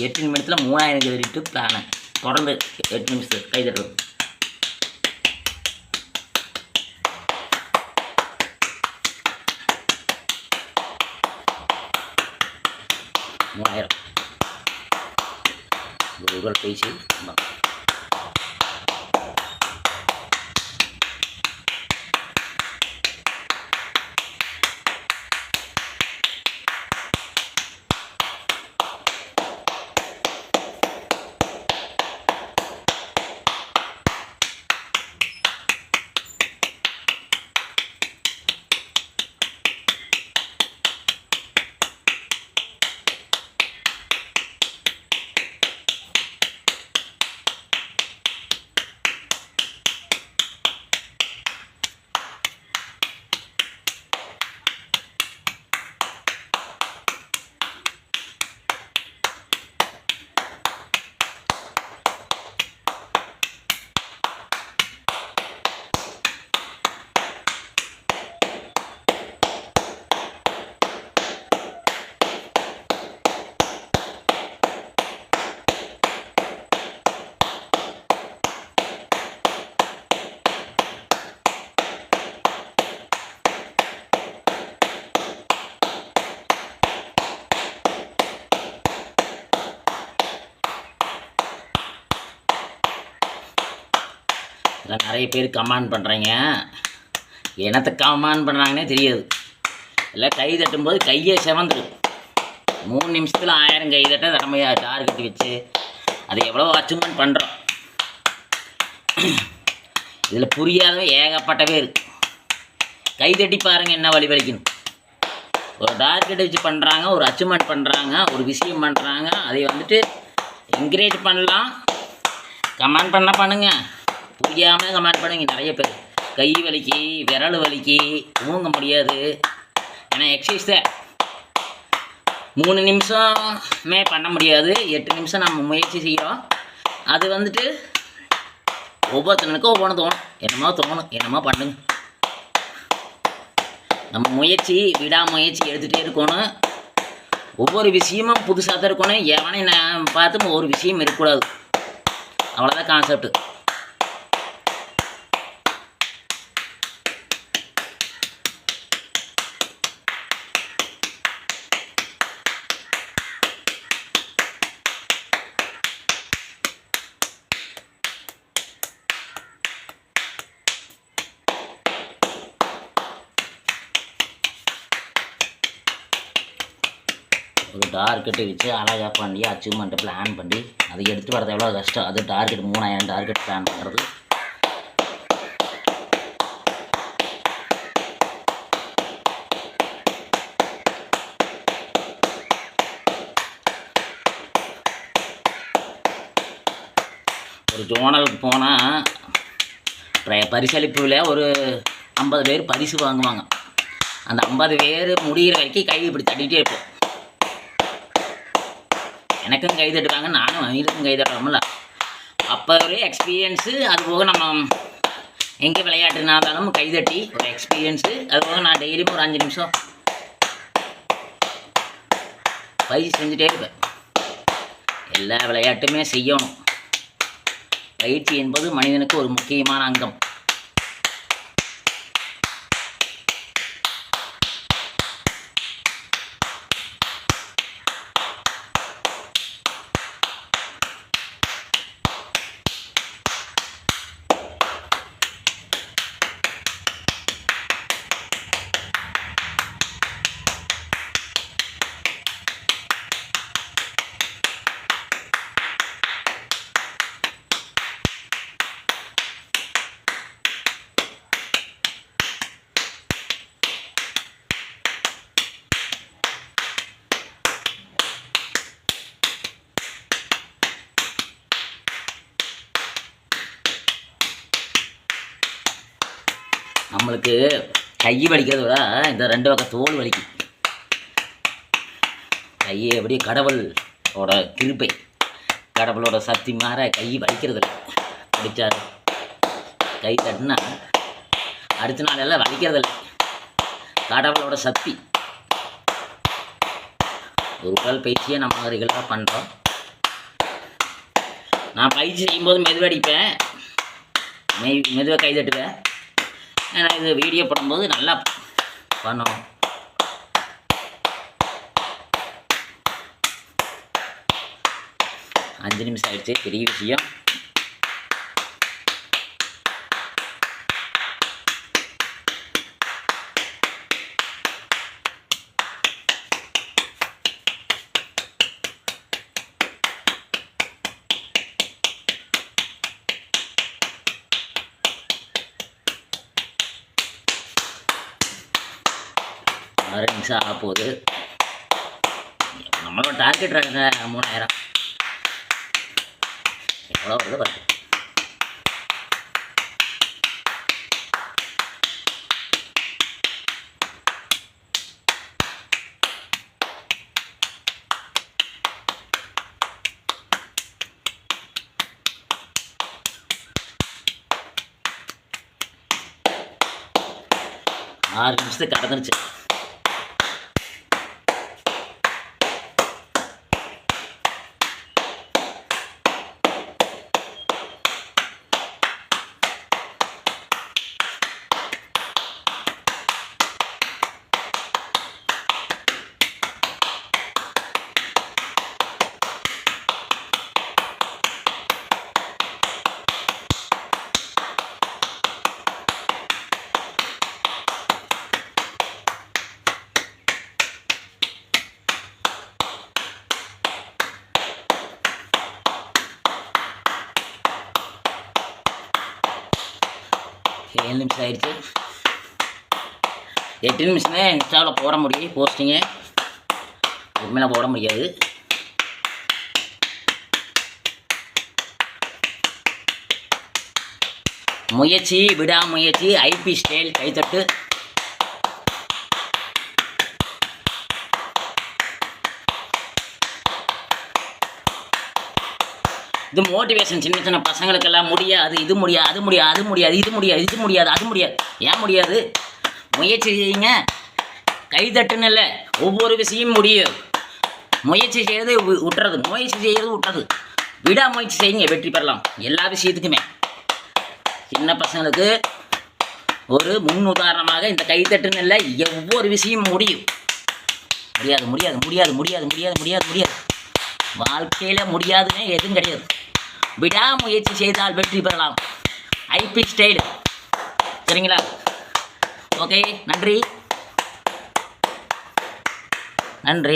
எட்டு நிமிடத்தில் மூணாயிரம் கதிரிட்டு பிளானு தொடர்ந்து எட்டு நிமிஷம் கை தட்டுறது மூவாயிரம் ஒரு இதில் நிறைய பேர் கமெண்ட் பண்ணுறீங்க என்னத்தை கமெண்ட் பண்ணுறாங்கன்னே தெரியாது. இல்லை கை தட்டும்போது கையை செவந்துடும் மூணு நிமிஷத்தில் ஆயிரம் கை தட்ட திறமையா டார்கெட் வச்சு அது எவ்வளோ அச்சீவ்மெண்ட் பண்ணுறோம் இதில் புரியாதவன் ஏகப்பட்ட பேர். கை தட்டி பாருங்கள் என்ன வழி வலிக்கணும் ஒரு டார்கெட் வச்சு பண்ணுறாங்க ஒரு அச்சீவ்மெண்ட் பண்ணுறாங்க ஒரு விஷயம் பண்ணுறாங்க அதை வந்துட்டு என்கரேஜ் பண்ணலாம். கமெண்ட் பண்ண பண்ணுங்க. புரியாமல் கமெண்ட் பண்ணுங்க நிறைய பேர். கை வலிக்கு விரல் வலிக்கு தூங்க முடியாது. ஏன்னா எக்ஸசைஸ் தான். மூணு நிமிஷமே பண்ண முடியாது. எட்டு நிமிஷம் நம்ம முயற்சி செய்கிறோம் அது வந்துட்டு ஒவ்வொருத்தனுக்கும் ஒவ்வொன்று தோணும். என்னமோ தோணும் என்னமோ பண்ணுங்க. நம்ம முயற்சி விடாமுயற்சி எடுத்துகிட்டே இருக்கணும். ஒவ்வொரு விஷயமும் புதுசாக தான் இருக்கணும். எவனை நான் பார்த்தும் ஒரு விஷயம் இருக்கக்கூடாது. அவ்வளோதான் கான்செப்ட் ஒரு டார்கெட்டு வச்சு அழகாக பண்ணி அச்சீவ்மெண்ட்டை பிளான் பண்ணி அதை எடுத்து வரது எவ்வளோ கஷ்டம். அது டார்கெட் மூணாயிரம் டார்கெட் பிளான் பண்ணுறது ஒரு ஜோனலுக்கு போனால் பரிசளிப்பில் ஒரு ஐம்பது பேர் பரிசு வாங்குவாங்க. அந்த ஐம்பது பேர் முடிகிற வரைக்கும் கை இப்படி தட்டிகிட்டே இருப்போம். எனக்கும் கை தட்டுவாங்க நானும் அவங்களுக்கும் கை தட்டுறோம்ல அப்போ ஒரு எக்ஸ்பீரியன்ஸு அது போக நம்ம எங்கே விளையாட்டுனாலும் கை தட்டி ஒரு எக்ஸ்பீரியன்ஸு அது போக நான் டெய்லியும் ஒரு அஞ்சு நிமிஷம் பயிற்சி செஞ்சுட்டே இருப்பேன். எல்லா விளையாட்டுமே செய்யணும். பயிற்சி என்பது மனிதனுக்கு ஒரு முக்கியமான அங்கம். நம்மளுக்கு கை வலிக்கிறத விட இந்த ரெண்டு பக்கம் தோல் வலிக்கும். கையை அப்படியே கடவுளோட கிருப்பை கடவுளோட சக்தி மாற கை வலிக்கிறது இல்லை. அடித்தார் கை தட்டினா அடுத்த நாள் எல்லாம் வலிக்கிறது இல்லை. கடவுளோட சக்தி. ஒரு உடல் பயிற்சியை நம்ம ரெகுலராக பண்ணுறோம் நான் பயிற்சி செய்யும்போது மெதுவடிப்பேன். மெய் மெதுவாக கை தட்டுவேன். ஏன்னா இது வீடியோ போடும்போது நல்லா பண்ணுவோம் அஞ்சு நிமிஷம் ஆயிடுச்சு பெரிய விஷயம். ஆறு நிமிஷம் ஆக போகுது. நம்மளோட டார்கெட் ரகங்க மூணாயிரம். எவ்வளோ வருது பார்த்து ஆறு நிமிஷத்துக்கு கடந்துருச்சு. ஏழு நிமிஷம் ஆயிடுச்சு எட்டு நிமிஷம் தான் இன்ஸ்டாவில் போட முடியும் போஸ்டிங்கு அதுக்கு மேலே போட முடியாது. முயற்சி விடாமுயற்சி ஐபி ஸ்டைல் கைத்தட்டு. இது மோட்டிவேஷன் சின்ன சின்ன பசங்களுக்கெல்லாம் முடியாது இது முடியாது அது முடியாது அது முடியாது இது முடியாது இது முடியாது அது முடியாது. ஏன் முடியாது? முயற்சி செய்யுங்க. கைதட்டுன்னு இல்லை ஒவ்வொரு விஷயம் முடியும். முயற்சி செய்யறது விட்டுறது முயற்சி செய்யறது விட்டுறது விடாமுயற்சி செய்யுங்க வெற்றி பெறலாம். எல்லா விஷயத்துக்குமே. சின்ன பசங்களுக்கு ஒரு முன் உதாரணமாக இந்த கைத்தட்டுன்னு இல்லை ஒவ்வொரு விஷயம் முடியும். முடியாது முடியாது முடியாது முடியாது முடியாது முடியாது முடியாது. வாழ்க்கையில் முடியாதுன்னு எதுவும் கிடையாது. விடாமுயற்சி செய்தால் வெற்றி பெறலாம். IP style. சரிங்களா? ஓகே நன்றி. நன்றி.